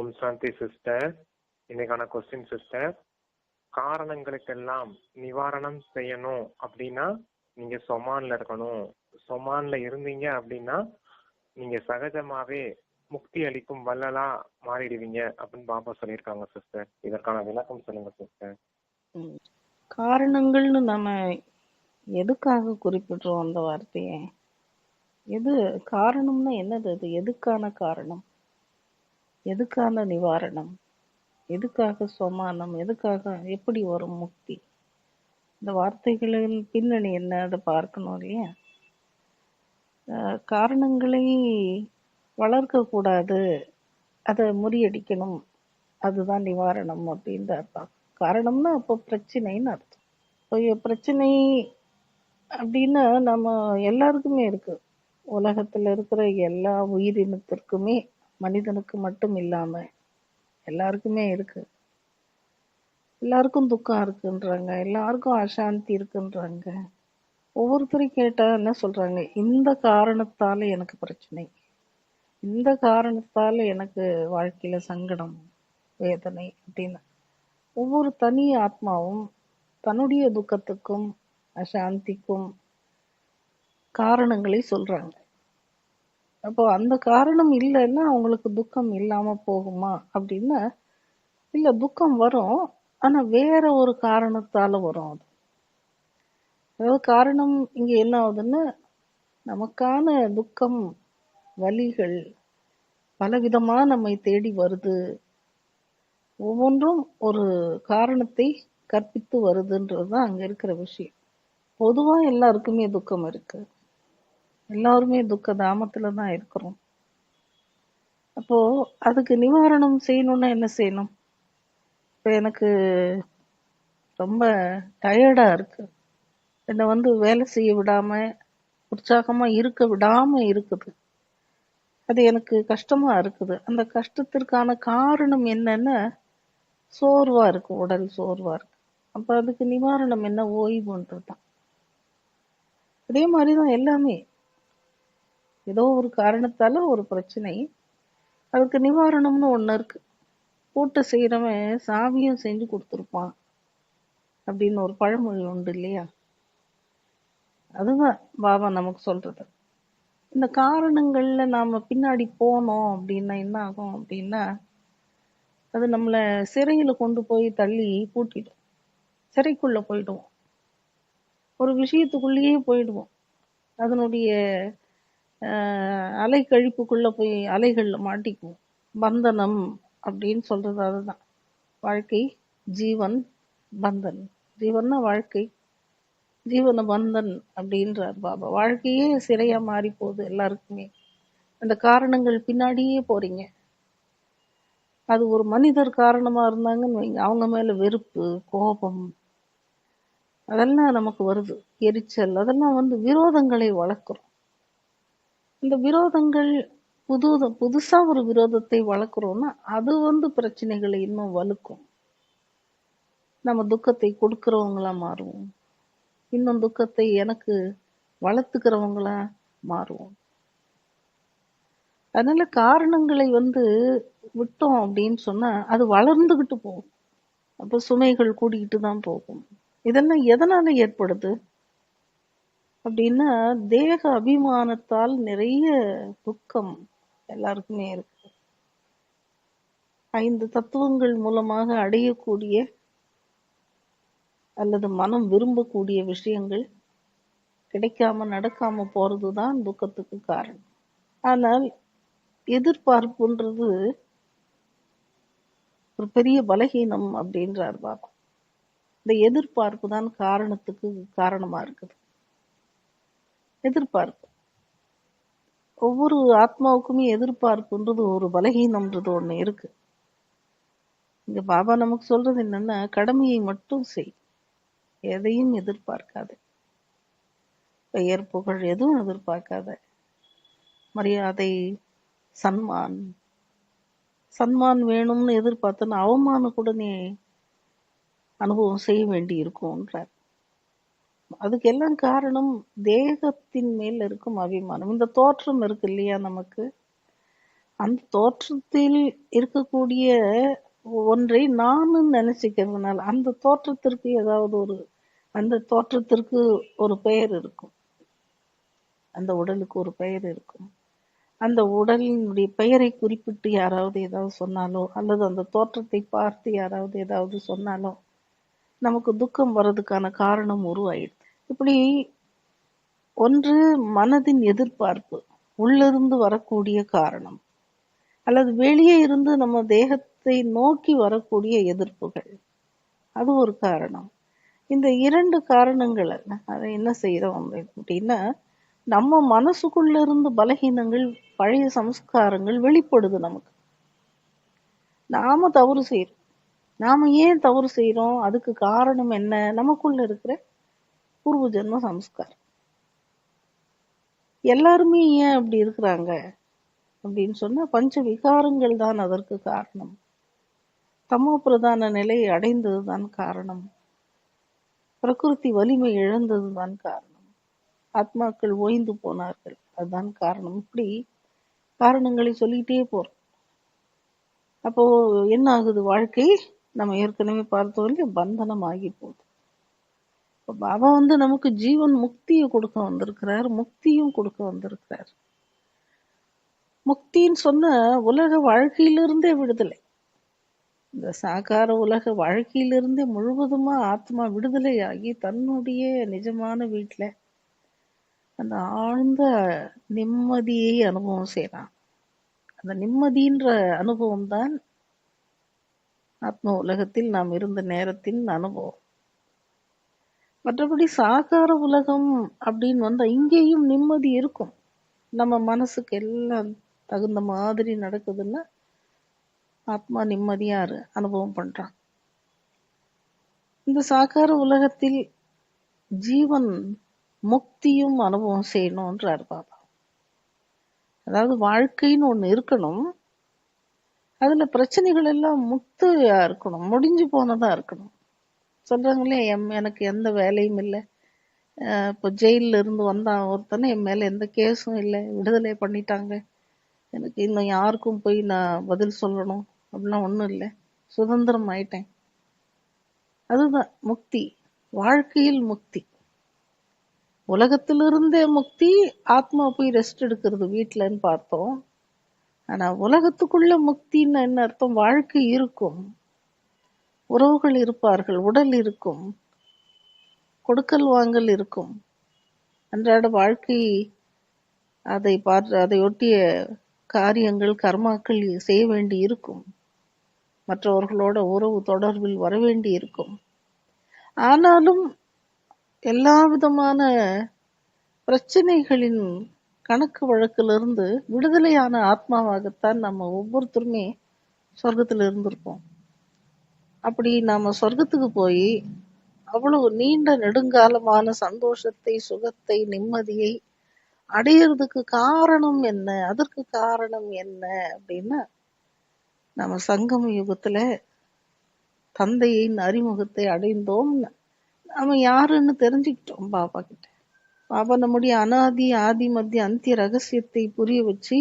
ஓம் Shanti sister இன்னைக்கான question sister காரணங்களுக்கெல்லாம் நிவாரணம் செய்யணும் அப்படின்னா நீங்க சொமான்ல இருக்கணும். சொமான்ல இருந்தீங்க அப்படின்னா நீங்க சகஜமாவே முக்தி அளிக்கும் வல்லலா மாறிடுவீங்க அப்படின்னு பாப்பா சொல்லியிருக்காங்க சிஸ்டர் இதற்கான விளக்கம் சொல்லுங்க சிஸ்டர் காரணங்கள்னு நம்ம எதுக்காக குறிப்பிடுறோம் அந்த வார்த்தையை? எது காரணம்னா என்னது அது? எதுக்கான காரணம்? எதுக்கான நிவாரணம்? எதுக்காக சொமானம்? எதுக்காக எப்படி வரும் முக்தி? இந்த வார்த்தைகளின் பின்னணி என்ன? அதை பார்க்கணும் இல்லையா? காரணங்களை வளர்க்கக்கூடாது. அதை முறியடிக்கணும். அதுதான் நிவாரணம் அப்படின்ற அர்த்தம். காரணம்னா அப்போ பிரச்சனைன்னு அர்த்தம். இப்போ பிரச்சனை அப்படின்னா நம்ம எல்லாருக்குமே இருக்குது உலகத்துல இருக்கிற எல்லா உயிரினத்திற்குமே மனிதனுக்கு மட்டும் இல்லாம எல்லாருக்குமே இருக்கு. எல்லாருக்கும் துக்கம் இருக்குன்றாங்க. எல்லாருக்கும் அசாந்தி இருக்குன்றாங்க. ஒவ்வொருத்தரும் கேட்டா என்ன சொல்றாங்க? இந்த காரணத்தால எனக்கு பிரச்சனை. இந்த காரணத்தால எனக்கு வாழ்க்கையில சங்கடம் வேதனை அப்படின்னு. ஒவ்வொரு தனி ஆத்மாவும் தன்னுடைய துக்கத்துக்கும் அசாந்திக்கும் காரணங்களை சொல்றாங்க. அப்போ அந்த காரணம் இல்லைன்னா அவங்களுக்கு துக்கம் இல்லாம போகுமா அப்படின்னா இல்ல துக்கம் வரும் ஆனா வேற ஒரு காரணத்தால வரும் அது. அதாவது காரணம் இங்க என்ன ஆகுதுன்னா நமக்கான துக்கம் வலிகள் பலவிதமா நம்மை தேடி வருது. ஒவ்வொன்றும் ஒரு காரணத்தை கற்பித்து வருதுன்றதுதான் அங்க இருக்கிற விஷயம். பொதுவா எல்லாருக்குமே துக்கம் இருக்கு. எல்லாருமே துக்க தாமத்துல தான் இருக்கிறோம். அப்போ அதுக்கு நிவாரணம் செய்யணும்னா என்ன செய்யணும்? இப்போ எனக்கு ரொம்ப டயர்டா இருக்கு. என்னை வந்து வேலை செய்ய விடாம உற்சாகமா இருக்க விடாம இருக்குது. அது எனக்கு கஷ்டமா இருக்குது. அந்த கஷ்டத்திற்கான காரணம் என்னன்னா சோர்வா இருக்கு உடல் சோர்வா இருக்கு. அப்போ அதுக்கு நிவாரணம் என்ன ஓய்வுன்றது தான். அதே மாதிரிதான் எல்லாமே. ஏதோ ஒரு காரணத்தால ஒரு பிரச்சனை. அதுக்கு நிவாரணம்னு ஒன்று இருக்கு. கூட்டு செய்யறவன் சாவியும் செஞ்சு கொடுத்துருப்பான். அப்படின்னு ஒரு பழமொழி உண்டு இல்லையா? அதுதான் பாபா நமக்கு சொல்றது. இந்த காரணங்கள்ல நாம பின்னாடி போனோம் அப்படின்னா என்ன ஆகும் அப்படின்னா அது நம்மளை சிறையில கொண்டு போய் தள்ளி பூட்டிடும். சிறைக்குள்ள போயிடுவோம். ஒரு விஷயத்துக்குள்ளேயே போயிடுவோம். அதனுடைய அலை கழிப்புக்குள்ளே போய் அலைகளில் மாட்டிக்குவோம் பந்தனம் அப்படின்னு சொல்றது அதுதான். வாழ்க்கை ஜீவன் பந்தன். ஜீவன்னா வாழ்க்கை. ஜீவன பந்தன் அப்படின்றார் பாபா. வாழ்க்கையே சிறையா மாறி போகுது எல்லாருக்குமே. அந்த காரணங்கள் பின்னாடியே போறீங்க. அது ஒரு மனிதர் காரணமா இருந்தாங்கன்னு வைங்க. அவங்க மேல வெறுப்பு கோபம் அதெல்லாம் நமக்கு வருது. எரிச்சல் அதெல்லாம் வந்து விரோதங்களை வளர்க்குறோம். இந்த விரோதங்கள் புது புதுசா ஒரு விரோதத்தை வளர்க்குறோம்னா அது வந்து பிரச்சனைகளை இன்னும் வலுக்கும். நம்ம துக்கத்தை கொடுக்கிறவங்களா மாறுவோம். இன்னும் துக்கத்தை எனக்கு வளர்த்துக்கிறவங்களா மாறுவோம். அதனால காரணங்களை வந்து விட்டோம் அப்படின்னு சொன்னா அது வளர்ந்துகிட்டு போகும். அப்போ சுமைகள் கூடிக்கிட்டு தான் போகும். இதெல்லாம் எதனால ஏற்படுது? அப்படின்னா தேக அபிமானத்தால் நிறைய துக்கம் எல்லாருக்குமே இருக்கு. ஐந்து தத்துவங்கள் மூலமாக அடையக்கூடிய அல்லது மனம் விரும்பக்கூடிய விஷயங்கள் கிடைக்காம நடக்காம போறதுதான் துக்கத்துக்கு காரணம். ஆனால் எதிர்பார்ப்புன்றது ஒரு பெரிய பலகீனம் அப்படின்றார் பாபா. இந்த எதிர்பார்ப்பு தான் காரணத்துக்கு காரணமா இருக்குது. எதிர்பார்ப்பு. ஒவ்வொரு ஆத்மாவுக்குமே எதிர்பார்ப்புன்றது ஒரு பலகீனம்ன்றது ஒண்ணு இருக்கு. இங்க பாபா நமக்கு சொல்றது என்னன்னா கடமையை மட்டும் செய். எதையும் எதிர்பார்க்காத. பெயர் புகழ் எதுவும் எதிர்பார்க்காத. மரியாதை சன்மான். சன்மான் வேணும்னு எதிர்பார்த்தனா அவமானம் கூட நீ அனுபவம் செய்ய வேண்டி இருக்கும்ன்றார் அதுக்கு எல்லாம் காரணம் தேகத்தின் மேல் இருக்கும் அபிமானம். இந்த தோற்றம் இருக்கு இல்லையா நமக்கு? அந்த தோற்றத்தில் இருக்கக்கூடிய ஒன்றை நானும் நினைச்சுக்கிறதுனால அந்த தோற்றத்திற்கு ஏதாவது ஒரு அந்த தோற்றத்திற்கு ஒரு பெயர் இருக்கும். அந்த உடலுக்கு ஒரு பெயர் இருக்கும். அந்த உடலினுடைய பெயரை குறிப்பிட்டு யாராவது ஏதாவது சொன்னாலோ அல்லது அந்த தோற்றத்தை பார்த்து யாராவது ஏதாவது சொன்னாலோ நமக்கு துக்கம் வர்றதுக்கான காரணம் உருவாயிடுது இப்படி ஒன்று மனதின் எதிர்பார்ப்பு உள்ளிருந்து வரக்கூடிய காரணம் அல்லது வெளியே இருந்து நம்ம தேகத்தை நோக்கி வரக்கூடிய எதிர்ப்புகள். அது ஒரு காரணம். இந்த இரண்டு காரணங்களை அதை என்ன செய்யறோம் அப்படின்னா நம்ம மனசுக்குள்ள இருந்து பலகீனங்கள் பழைய சம்ஸ்காரங்கள் வெளிப்படுது நமக்கு. நாம தவறு செய்யறோம் நாம ஏன் தவறு செய்யறோம் அதுக்கு காரணம் என்ன? நமக்குள்ள இருக்கிற பூர்வ ஜென்ம சம்ஸ்காரம்? எல்லாருமே ஏன் அப்படி இருக்கிறாங்க? அப்படின்னு சொன்னா பஞ்ச விகாரங்கள் தான் அதற்கு காரணம். தமோ பிரதான நிலையை அடைந்ததுதான் காரணம். பிரகிருதி வலிமை இழந்ததுதான் காரணம். ஆத்மாக்கள் ஓய்ந்து போனார்கள் அதுதான் காரணம். இப்படி காரணங்களை சொல்லிட்டே போறோம். அப்போ என்ன ஆகுது வாழ்க்கை? நம்ம ஏற்கனவே பார்த்தோம் இல்லையா? பந்தனம் ஆகி போகுது. பாபா வந்து நமக்கு ஜீவன் முக்தியை கொடுக்க வந்திருக்கிறார் முக்தியும் கொடுக்க வந்திருக்கிறார். முக்தின்னு சொன்ன உலக வாழ்க்கையிலிருந்தே விடுதலை. இந்த சாகார உலக வாழ்க்கையிலிருந்தே முழுவதுமா ஆத்மா விடுதலையாகி தன்னுடைய நிஜமான வீட்டுல அந்த ஆழ்ந்த நிம்மதியை அனுபவம் செய்யலாம் அந்த நிம்மதின்ற அனுபவம் தான் ஆத்ம உலகத்தில் நாம் இருந்த நேரத்தின் அனுபவம். மற்றபடி சாகார உலகம் அப்படின்னு வந்தா இங்கேயும் நிம்மதி இருக்கும். நம்ம மனசுக்கு எல்லாம் தகுந்த மாதிரி நடக்குதுன்னா ஆத்மா நிம்மதியா அனுபவம் பண்றான். இந்த சாகார உலகத்தில் ஜீவன் முக்தியும் அனுபவம் செய்யணும்ன்றார் பாபா. அதாவது வாழ்க்கைன்னு ஒண்ணு இருக்கணும். அதுல பிரச்சனைகள் எல்லாம் முக்தியா இருக்கணும் முடிஞ்சு போனதா இருக்கணும். சொல்றாங்களே எம் எனக்கு எந்த வேலையும் இல்லை. இப்போ ஜெயில்ல இருந்து வந்தான் ஒருத்தனை என் மேல எந்த கேஸும் இல்லை. விடுதலை பண்ணிட்டாங்க. எனக்கு இன்னும் யாருக்கும் போய் நான் பதில் சொல்லணும் அப்படிலாம் ஒண்ணும் இல்லை. சுதந்திரம் ஆயிட்டேன். அதுதான் முக்தி. வாழ்க்கையில் முக்தி. உலகத்திலிருந்தே முக்தி ஆத்மா போய் ரெஸ்ட் எடுக்கிறது வீட்டுலன்னு பார்த்தோம். ஆனா உலகத்துக்குள்ள முக்தின்னு என்ன அர்த்தம்? வாழ்க்கை இருக்கும். உறவுகள் இருப்பார்கள் உடல் இருக்கும் கொடுக்கல் வாங்கல் இருக்கும். அன்றாட வாழ்க்கை அதை பார்த்து அதை ஒட்டிய காரியங்கள் கர்மாக்கள் செய்ய வேண்டி இருக்கும். மற்றவர்களோட உறவு தொடர்பில் வர வேண்டி இருக்கும். ஆனாலும் எல்லா விதமான பிரச்சனைகளின் கணக்கு வழக்கிலிருந்து விடுதலையான ஆத்மாவாகத்தான் நம்ம ஒவ்வொருத்தருமே சொர்க்கத்தில் இருந்திருப்போம் அப்படி நாம சொர்க்கத்துக்கு போய் அவ்வளவு நீண்ட நெடுங்காலமான சந்தோஷத்தை சுகத்தை நிம்மதியை அடையிறதுக்கு காரணம் என்ன? அதற்கு காரணம் என்ன? அப்படின்னா நம்ம சங்கம யுகத்துல தந்தையின் அறிமுகத்தை அடைந்தோம் நாம யாருன்னு தெரிஞ்சுக்கிட்டோம் பாபா கிட்ட. பாபா நம்முடைய அனாதி ஆதி மத்திய அந்திய ரகசியத்தை புரிய வச்சு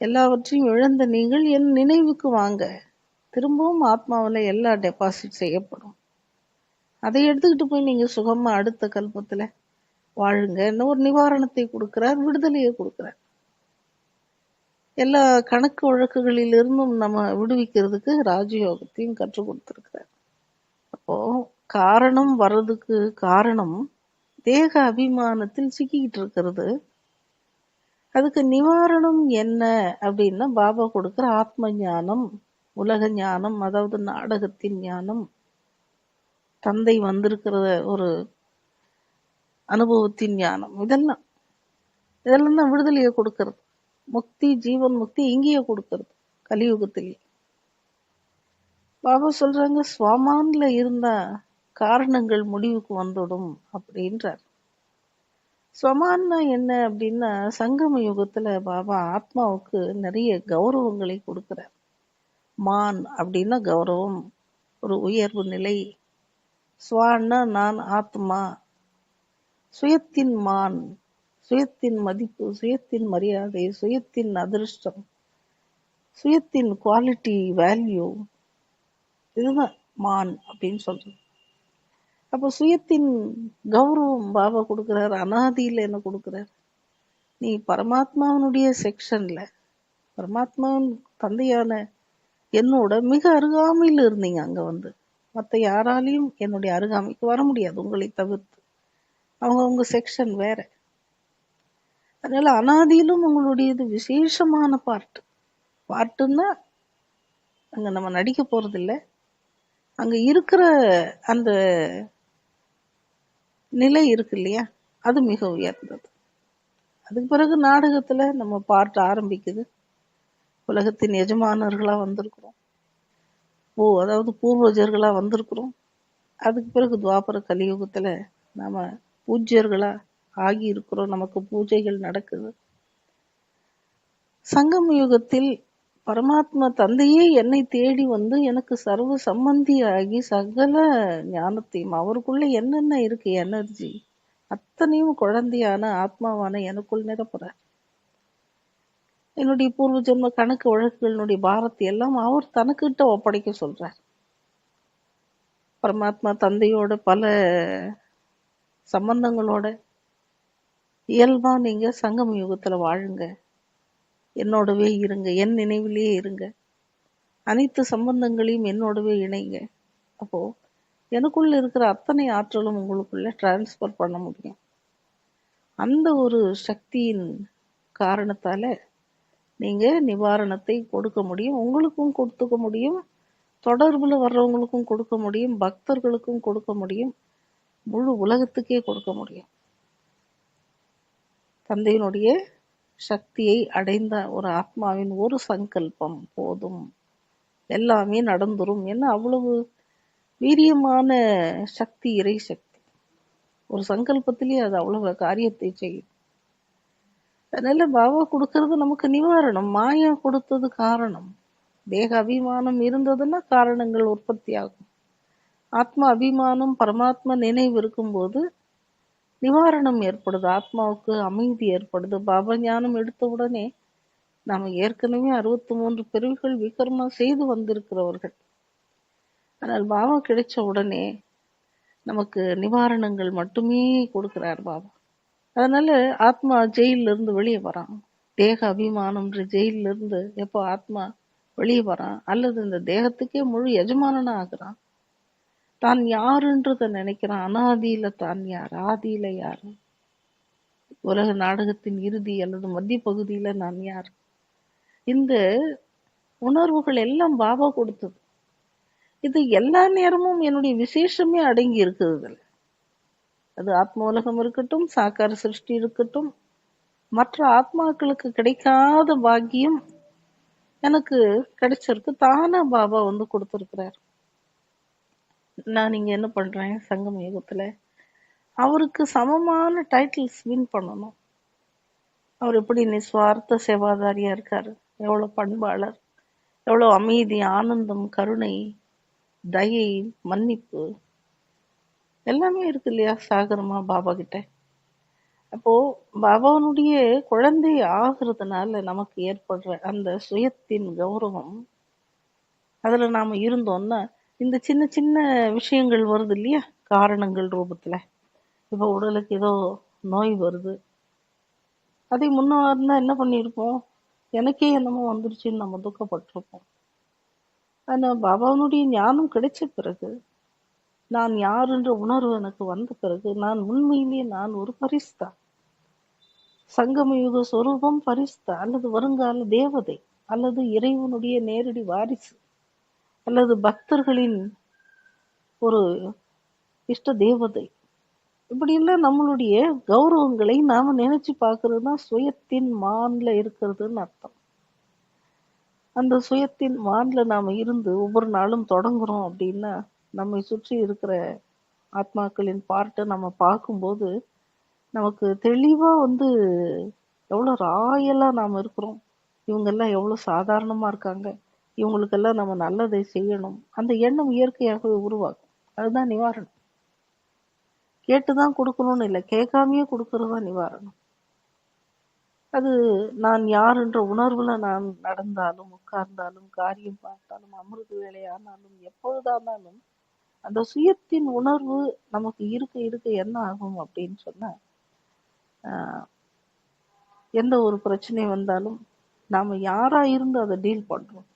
எல்லாவற்றையும் இழந்த நீங்கள் என் நினைவுக்கு வாங்க. திரும்பவும் ஆத்மாவுல எல்லாம் டெபாசிட் செய்யப்படும். அதை எடுத்துக்கிட்டு போய் நீங்க சுகமா அடுத்த கல்பத்துல வாழுங்க. ஒரு நிவாரணத்தை கொடுக்குறார் விடுதலையை கொடுக்குறார். எல்லா கணக்கு வழக்குகளில் இருந்தும் நம்ம விடுவிக்கிறதுக்கு ராஜயோகத்தையும் கற்றுக் கொடுத்துருக்குறார். அப்போ காரணம் வர்றதுக்கு காரணம் தேக அபிமானத்தில் சிக்கிக்கிட்டு இருக்கிறது. அதுக்கு நிவாரணம் என்ன அப்படின்னா பாபா கொடுக்கிற ஆத்ம ஞானம் உலக ஞானம் அதாவது நாடகத்தின் ஞானம். தந்தை வந்திருக்கிற ஒரு அனுபவத்தின் ஞானம். இதெல்லாம் இதெல்லாம் தான் விடுதலையை கொடுக்கறது. முக்தி ஜீவன் முக்தி இங்கேயே கொடுக்கறது கலியுகத்திலேயே பாபா சொல்றாங்க சுவாமான்ல இருந்தா காரணங்கள் முடிவுக்கு வந்துடும் அப்படின்றார். ஸ்வமான்னா என்ன அப்படின்னா சங்கம யுகத்துல பாபா ஆத்மாவுக்கு நிறைய கௌரவங்களை கொடுக்கிறார். மான் அப்படின்னா கௌரவம் ஒரு உயர்வு நிலை. சுவான்னா நான் ஆத்மா. சுயத்தின் மான் சுயத்தின் மதிப்பு சுயத்தின் மரியாதை சுயத்தின் அதிர்ஷ்டம் சுயத்தின் குவாலிட்டி வேல்யூ இதுதான் மான் அப்படின்னு சொல்றது. அப்போ சுயத்தின் கௌரவம் பாபா கொடுக்குறாரு அனாதியில என்ன கொடுக்குறாரு? நீ பரமாத்மாவனுடைய செக்ஷன்ல பரமாத்மாவின் தந்தையான என்னோட மிக அருகாமையில் இருந்தீங்க அங்க வந்து. மற்ற யாராலையும் என்னுடைய அருகாமைக்கு வர முடியாது உங்களை தவிர்த்து. அவங்க உங்க செக்ஷன் வேற. அதனால அனாதியிலும் உங்களுடையது விசேஷமான பார்ட் பார்ட்டுன்னா அங்க நம்ம நடிக்க போறதில்லை. அங்க இருக்கிற அந்த நிலை இருக்கு இல்லையா? அது மிக உயர்ந்தது. அதுக்கு பிறகு நாடகத்துல நம்ம பார்ட் ஆரம்பிக்குது. உலகத்தின் எஜமானர்களா வந்திருக்கிறோம். ஓ அதாவது பூர்வஜர்களா வந்திருக்கிறோம். அதுக்கு பிறகு துவாபர கலியுகத்துல நாம பூஜ்யர்களா ஆகி இருக்கிறோம் நமக்கு பூஜைகள் நடக்குது. சங்கம் யுகத்தில் பரமாத்மா தந்தையே என்னை தேடி வந்து எனக்கு சர்வ சம்பந்தியாகி சகல ஞானத்தையும் அவருக்குள்ள என்னென்ன இருக்கு எனர்ஜி அத்தனையும் குழந்தையான ஆத்மாவான எனக்குள் நிரப்புறார். என்னுடைய பூர்வ ஜென்ம கணக்கு வழக்குகளினுடைய பாரத்தை எல்லாம் அவர் தனக்கிட்ட ஒப்படைக்க சொல்றார். பரமாத்மா தந்தையோட பல சம்பந்தங்களோட இயல்பா நீங்க சங்கம் யுகத்துல வாழுங்க. என்னோடவே இருங்க என் நினைவிலேயே இருங்க. அனைத்து சம்பந்தங்களையும் என்னோடவே இணைங்க. அப்போ எனக்குள்ள இருக்கிற அத்தனை ஆற்றலும் உங்களுக்குள்ள டிரான்ஸ்ஃபர் பண்ண முடியும். அந்த ஒரு சக்தியின் காரணத்தால நீங்க நிவாரணத்தை கொடுக்க முடியும் உங்களுக்கும் கொடுத்துக்க முடியும் தொடர்புல வர்றவங்களுக்கும் கொடுக்க முடியும் பக்தர்களுக்கும் கொடுக்க முடியும் முழு உலகத்துக்கே கொடுக்க முடியும். தந்தையினுடைய சக்தியை அடைந்த ஒரு ஆத்மாவின் ஒரு சங்கல்பம் போதும். எல்லாமே நடந்துரும். என்ன அவ்வளவு வீரியமான சக்தி இறை சக்தி. ஒரு சங்கல்பத்திலேயே அது அவ்வளவு காரியத்தை செய்யும். அதனால பாபா கொடுக்கறது நமக்கு நிவாரணம். மாயா கொடுத்தது காரணம். தேக அபிமானம் இருந்ததுன்னா காரணங்கள் உற்பத்தி ஆகும் ஆத்மா அபிமானம் பரமாத்ம நினைவு இருக்கும்போது நிவாரணம் ஏற்படுது. ஆத்மாவுக்கு அமைதி ஏற்படுது. பாபா ஞானம் எடுத்த உடனே நாம ஏற்கனவே அறுபத்தி மூன்று பிரிவுகள் விக்ரமா செய்து வந்திருக்கிறவர்கள். ஆனால் பாபா கிடைச்ச உடனே நமக்கு நிவாரணங்கள் மட்டுமே கொடுக்கிறார் பாபா. அதனால ஆத்மா ஜெயில இருந்து வெளியே வரான். தேக அபிமானம்ன்ற ஜெயில இருந்து எப்போ ஆத்மா வெளியே வரான்? அல்லது இந்த தேகத்துக்கே முழு எஜமானனா ஆகுறான்? தான் யாருன்றத நினைக்கிறான். அனாதியில தான் யார்? ஆதியில யார்? உலக நாடகத்தின் இறுதி அல்லது மத்திய பகுதியில நான் யார்? இந்த உணர்வுகள் எல்லாம் பாபா கொடுத்தது. இது எல்லா நேரமும் என்னுடைய விசேஷமே அடங்கி இருக்குது இதில் அது ஆத்ம உலகம் இருக்கட்டும் சாக்கார சிருஷ்டி இருக்கட்டும் மற்ற ஆத்மாக்களுக்கு கிடைக்காத பாக்கியம் எனக்கு கிடைச்சிருக்கு. தானா பாபா வந்து கொடுத்துருக்கிறார். நான் இங்க என்ன பண்றேன்? சங்கம் யுகத்துல. அவருக்கு சமமான டைட்டில்ஸ் வின் பண்ணணும். அவர் எப்படி நிஸ்வார்த்த சேவாதாரியா இருக்காரு? எவ்வளவு பண்பாளர். எவ்வளவு அமைதி ஆனந்தம் கருணை தயை மன்னிப்பு எல்லாமே இருக்கு இல்லையா சாகரமா பாபா கிட்ட? அப்போ பாபாவனுடைய குழந்தை ஆகிறதுனால நமக்கு ஏற்படுற அந்த சுயத்தின் கௌரவம் அதுல நாம இருந்தோம்னா இந்த சின்ன சின்ன விஷயங்கள் வருது இல்லையா? காரணங்கள் ரூபத்துல. இப்போ உடலுக்கு ஏதோ நோய் வருது. அதை முன்னாடினா என்ன பண்ணியிருப்போம்? எனக்கே என்னமோ வந்துருச்சுன்னு நம்ம துக்கப்பட்டிருப்போம். ஆனா பாபாவனுடைய ஞானம் கிடைச்ச பிறகு நான் யாருன்ற உணர்வு எனக்கு வந்த பிறகு நான் உண்மையிலேயே நான் ஒரு பரிஸ்தா. சங்கம யுக சொரூபம் பரிஸ்தா. அல்லது வருங்கால தேவதை. அல்லது இறைவனுடைய நேரடி வாரிசு. அல்லது பக்தர்களின் ஒரு இஷ்ட தேவதை. இப்படியெல்லாம் நம்மளுடைய கௌரவங்களை நாம நினைச்சு பார்க்கறது தான் சுயத்தின் மான்ல இருக்கிறதுன்னு அர்த்தம். அந்த சுயத்தின் மான்ல நாம இருந்து ஒவ்வொரு நாளும் தொடங்குறோம் அப்படின்னா நம்மை சுற்றி இருக்கிற ஆத்மாக்களின் பார்ட்டை நம்ம பார்க்கும்போது நமக்கு தெளிவா வந்து எவ்வளவு ராயலாக நாம இருக்கிறோம். இவங்கெல்லாம் எவ்வளவு சாதாரணமா இருக்காங்க. இவங்களுக்கெல்லாம் நம்ம நல்லதை செய்யணும். அந்த எண்ணம் இயற்கையாகவே உருவாகும். அதுதான் நிவாரணம். கேட்டுதான் கொடுக்கணும்னு இல்லை. கேட்காமயே கொடுக்கறது தான் நிவாரணம். அது நான் யார் என்ற உணர்வுல நான் நடந்தாலும் உட்கார்ந்தாலும் காரியம் பார்த்தாலும் அமிர்த வேலையானாலும் எப்பொழுதானாலும் அந்த சுயத்தின் உணர்வு நமக்கு இருக்க இருக்க என்ன ஆகும் அப்படின்னு சொன்னா ஆஹ், எந்த ஒரு பிரச்சனை வந்தாலும் நாம யாரா இருந்து அதை டீல் பண்றோம்?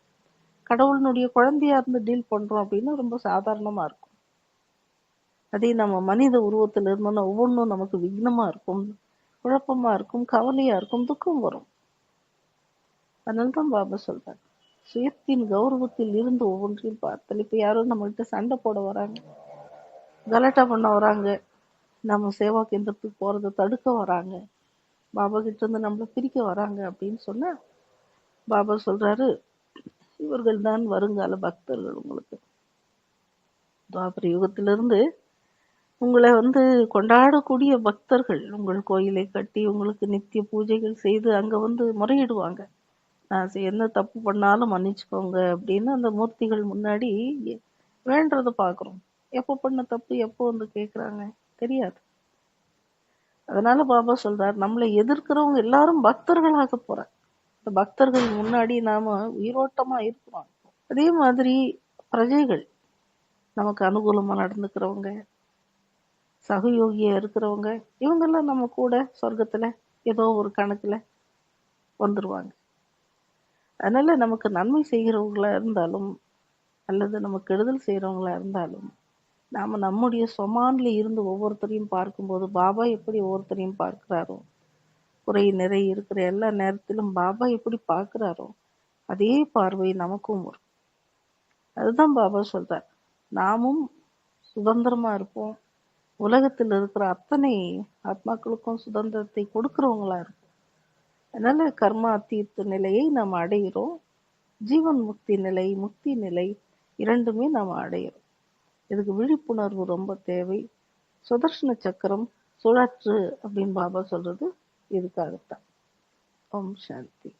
கடவுளினுடைய குழந்தையா இருந்து டீல் பண்றோம் அப்படின்னா ரொம்ப சாதாரணமா இருக்கும். அதே நம்ம மனித உருவத்துல இருந்தோம்னா ஒவ்வொன்றும் நமக்கு விக்னமா இருக்கும் குழப்பமா இருக்கும் கவலையா இருக்கும் துக்கம் வரும். அதனால தான் பாபா சொல்றாரு. சுயத்தின் கௌரவத்தில் இருந்து ஒவ்வொன்றையும் பார்த்தல் இப்ப யாரும் நம்மகிட்ட சண்டை போட வராங்க கலாட்டா பண்ண வராங்க நம்ம சேவா கேந்திரத்துக்கு போகிறத தடுக்க வராங்க பாபா கிட்ட இருந்து நம்மளை பிரிக்க வராங்க அப்படின்னு சொன்னால் பாபா சொல்றாரு இவர்கள் தான் வருங்கால பக்தர்கள் உங்களுக்கு. துவாபர யுகத்திலிருந்து உங்களை வந்து கொண்டாடக்கூடிய பக்தர்கள் உங்கள் கோயிலை கட்டி உங்களுக்கு நித்திய பூஜைகள் செய்து அங்க வந்து முறையிடுவாங்க. நான் எந்த தப்பு பண்ணாலும் மன்னிச்சுக்கோங்க அப்படின்னு அந்த மூர்த்திகள் முன்னாடி வேண்டதை பார்க்குறோம். எப்போ பண்ண தப்பு எப்போ வந்து கேட்குறாங்க தெரியாது. அதனால பாபா சொல்றார் நம்மளை எதிர்க்கிறவங்க எல்லாரும் பக்தர்களாக போறாங்க இந்த பக்தர்கள் முன்னாடி நாம உயிரோட்டமா இருக்கிறோம். அதே மாதிரி பிரஜைகள் நமக்கு அனுகூலமா நடந்துக்கிறவங்க சகயோகியா இருக்கிறவங்க இவங்கெல்லாம் நம்ம கூட சொர்க்கத்துல ஏதோ ஒரு கணக்குல வந்துருவாங்க. அதனால நமக்கு நன்மை செய்கிறவங்களா இருந்தாலும் அல்லது நம்ம கெடுதல் செய்கிறவங்களா இருந்தாலும் நாம் நம்முடைய சொமானில் இருந்து ஒவ்வொருத்தரையும் பார்க்கும்போது பாபா எப்படி ஒவ்வொருத்தரையும் பார்க்குறாரோ குறை நிறை இருக்கிற எல்லா நேரத்திலும் பாபா எப்படி பார்க்குறாரோ அதே பார்வை நமக்கும் வரும். அதுதான் பாபா சொல்கிறார் நாமும் சுதந்திரமாக இருப்போம். உலகத்தில் இருக்கிற அத்தனை ஆத்மாக்களுக்கும் சுதந்திரத்தை கொடுக்குறவங்களா இருப்போம். அதனால கர்மா தீர்த்த நிலையை நாம் அடைகிறோம் ஜீவன் முக்தி நிலை முக்தி நிலை இரண்டுமே நாம் அடையிறோம். இதுக்கு விழிப்புணர்வு ரொம்ப தேவை. சுதர்ஷன சக்கரம் சுழற்று அப்படின்னு பாபா சொல்றது இதுக்காகத்தான். ஓம் சாந்தி.